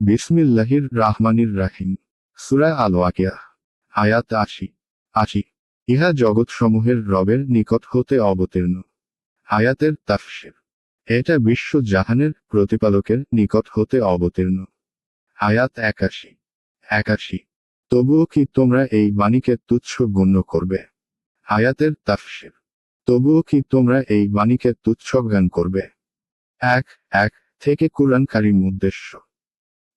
বিসমিল্লাহির রাহমানির রাহিম। সুরা আল ওয়াকিয়া আয়াত আশি আশি। ইহা জগৎসমূহের রবের নিকট হতে অবতীর্ণ। আয়াতের তাফসির। এটা বিশ্ব জাহানের প্রতিপালকের নিকট হতে অবতীর্ণ। আয়াত একাশি একাশি। তবুও কি তোমরা এই বাণীকে তুচ্ছ গণ্য করবে? আয়াতের তাফসির। তবুও কি তোমরা এই বাণীকে তুচ্ছ জ্ঞান করবে? এক এক থেকে কোরআনকারীর উদ্দেশ্য।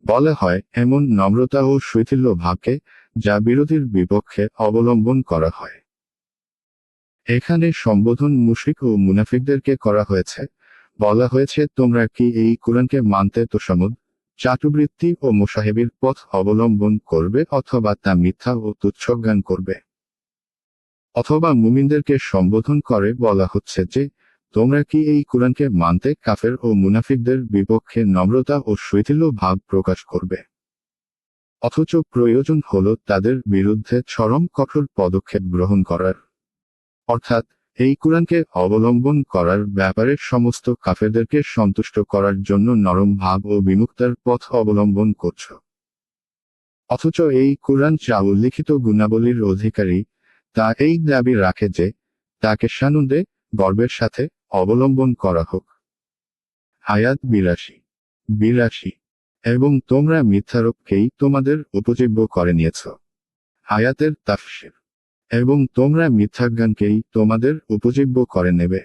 বলা হয়, এমন নম্রতা ও শৈথিল্য ভাবকে যা বিরোধীর বিপক্ষে অবলম্বন করা হয়। এখানে সম্বোধন মুশরিক ও মুনাফিকদেরকে করা হয়েছে। বলা হয়েছে, তোমরা কি এই কোরআনকে মানতে তোষামুদ? চাটুবৃত্তি ও মোসাহেবির পথ অবলম্বন করবে অথবা তা মিথ্যা ও তুচ্ছজ্ঞান করবে? অথবা মুমিনদেরকে সম্বোধন করে, বলা হচ্ছে যে তোমরা কি এই কোরআনকে মানতে কাফের ও মুনাফিকদের বিপক্ষে নম্রতা ও শৈথিল্য ভাব প্রকাশ করবে? অথচ প্রয়োজন হল তাদের বিরুদ্ধে চরম কঠোর পদক্ষেপ গ্রহণ করার। অর্থাৎ, এই কোরআনকে অবলম্বন করার ব্যাপারে সমস্ত কাফেরদেরকে সন্তুষ্ট করার জন্য নরম ভাব ও বিমুক্তার পথ অবলম্বন করছ। অথচ এই কোরআন যা উল্লিখিত গুণাবলীর অধিকারী, তা এই দাবি রাখে যে, তাকে সানন্দে গর্বের সাথে অবলম্বন করা হোক। আয়াত বিরাশি বিরাশি এবং তোমরা মিথ্যারোপকেই তোমাদের উপজীব্য করে নিয়েছ। হায়াতের তাফসির, এবং তোমরা মিথ্যাজ্ঞানকেই তোমাদের উপজীব্য করে নেবে।